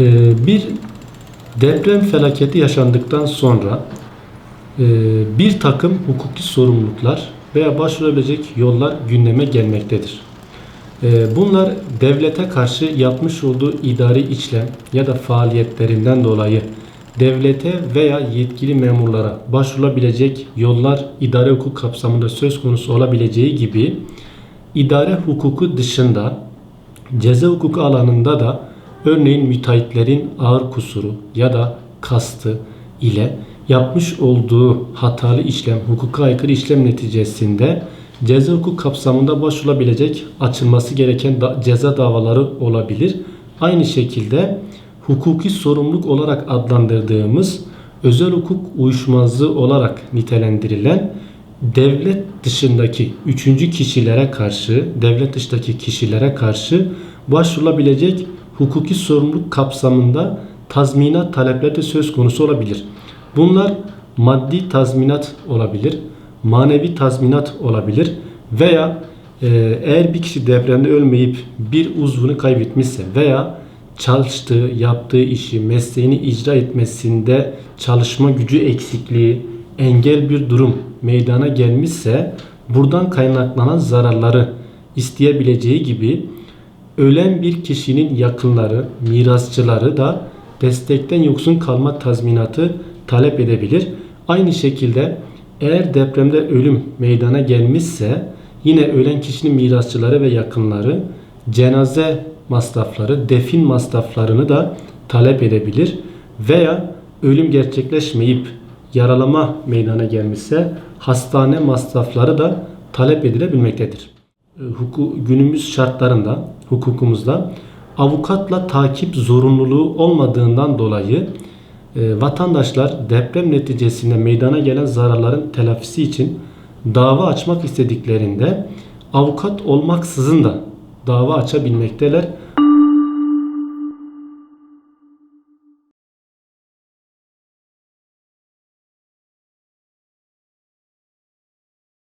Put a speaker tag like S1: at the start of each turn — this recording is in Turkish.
S1: Ee, bir deprem felaketi yaşandıktan sonra e, bir takım hukuki sorumluluklar veya başvurabilecek yollar gündeme gelmektedir. Ee, Bunlar devlete karşı yapmış olduğu idari işlem ya da faaliyetlerinden dolayı devlete veya yetkili memurlara başvurulabilecek yollar idare hukuk kapsamında söz konusu olabileceği gibi idare hukuku dışında ceza hukuku alanında da örneğin müteahhitlerin ağır kusuru ya da kastı ile yapmış olduğu hatalı işlem, hukuka aykırı işlem neticesinde ceza hukuk kapsamında başvurulabilecek açılması gereken da- ceza davaları olabilir. Aynı şekilde hukuki sorumluluk olarak adlandırdığımız özel hukuk uyuşmazlığı olarak nitelendirilen devlet dışındaki üçüncü kişilere karşı, devlet dışındaki kişilere karşı başvurulabilecek hukuki sorumluluk kapsamında tazminat talepleri de söz konusu olabilir. Bunlar maddi tazminat olabilir, manevi tazminat olabilir veya e, eğer bir kişi depremde ölmeyip bir uzvunu kaybetmişse veya çalıştığı, yaptığı işi, mesleğini icra etmesinde çalışma gücü eksikliği, engel bir durum meydana gelmişse buradan kaynaklanan zararları isteyebileceği gibi ölen bir kişinin yakınları, mirasçıları da destekten yoksun kalma tazminatı talep edebilir. Aynı şekilde eğer depremde ölüm meydana gelmişse yine ölen kişinin mirasçıları ve yakınları cenaze masrafları, defin masraflarını da talep edebilir veya ölüm gerçekleşmeyip yaralama meydana gelmişse hastane masrafları da talep edilebilmektedir. E, Huku, günümüz şartlarında, hukukumuzda avukatla takip zorunluluğu olmadığından dolayı e, vatandaşlar deprem neticesinde meydana gelen zararların telafisi için dava açmak istediklerinde avukat olmaksızın da dava açabilmekteler.